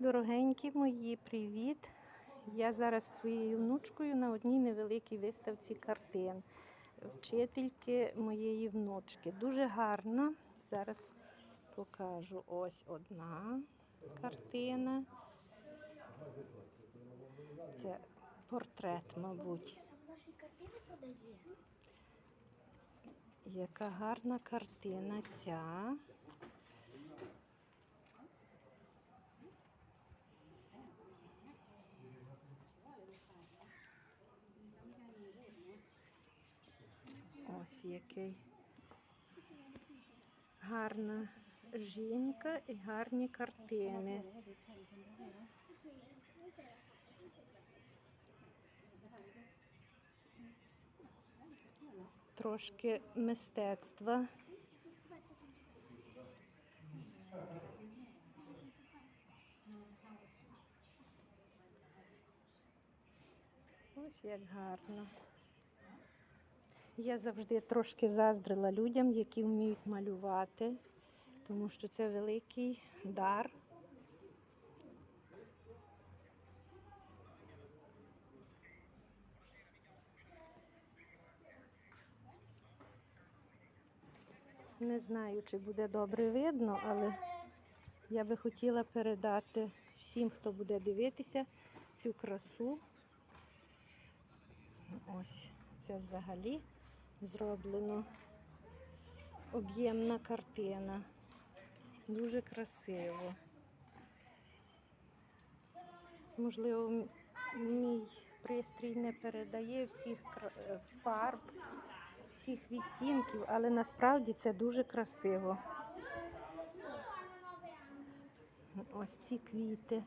Дорогенькі мої, привіт! Я зараз зі своєю внучкою на одній невеликій виставці картин. Вчительки моєї внучки. Дуже гарна. Зараз покажу. Ось одна картина. Це портрет, мабуть. Наші картини продає. Яка гарна картина ця. Ось який. Гарна жінка і гарні картини. Трошки мистецтва. Ось як гарно. Я завжди трошки заздрила людям, які вміють малювати, тому що це великий дар. Не знаю, чи буде добре видно, але я би хотіла передати всім, хто буде дивитися цю красу. Ось це взагалі зроблено об'ємна картина. Дуже красиво. Можливо, мій пристрій не передає всіх е, фарб, всіх відтінків, але насправді це дуже красиво. Ось ці квіти.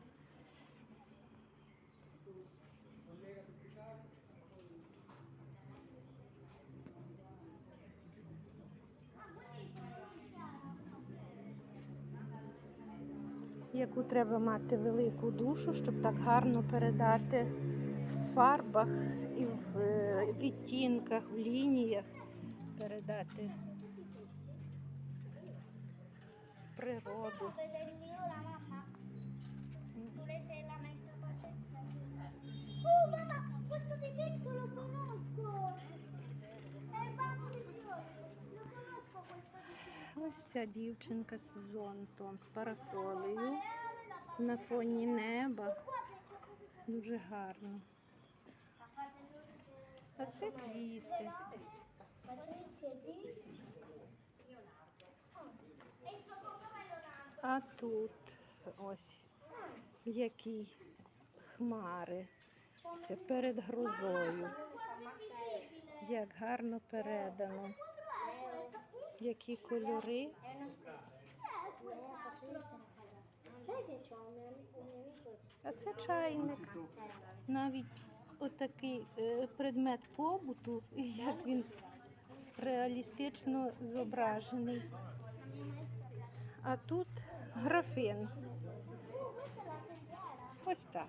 Яку треба мати велику душу, щоб так гарно передати в фарбах і в е, відтінках, в лініях передати природу. Oh, il Ось ця дівчинка з зонтом, з парасолею на фоні неба. Дуже гарно. А це квіти. А тут ось які хмари. Це перед грозою. Як гарно передано. Які кольори. А це чайник. Навіть отакий е, предмет побуту, як він реалістично зображений. А тут графин. Ось так.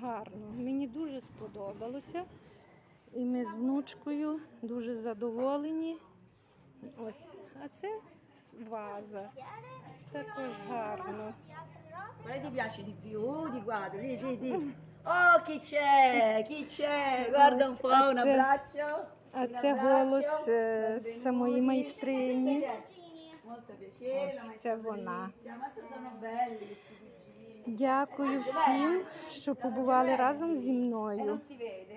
Гарно. Мені дуже сподобалося. І ми з внучкою дуже задоволені. Ось. А це ваза. Також гарно. Di altre rose. Quale ti piace di più? Di guarda, di, di, di. Oh, chi c'è? Chi c'è? Guarda un po', un Ah, sì. abbraccio. А це голос е, самої майстрині. Molto piacere, Ось la maestra це вона. Quanto sono belli. Дякую всім, що побували разом зі E мною. non si vede?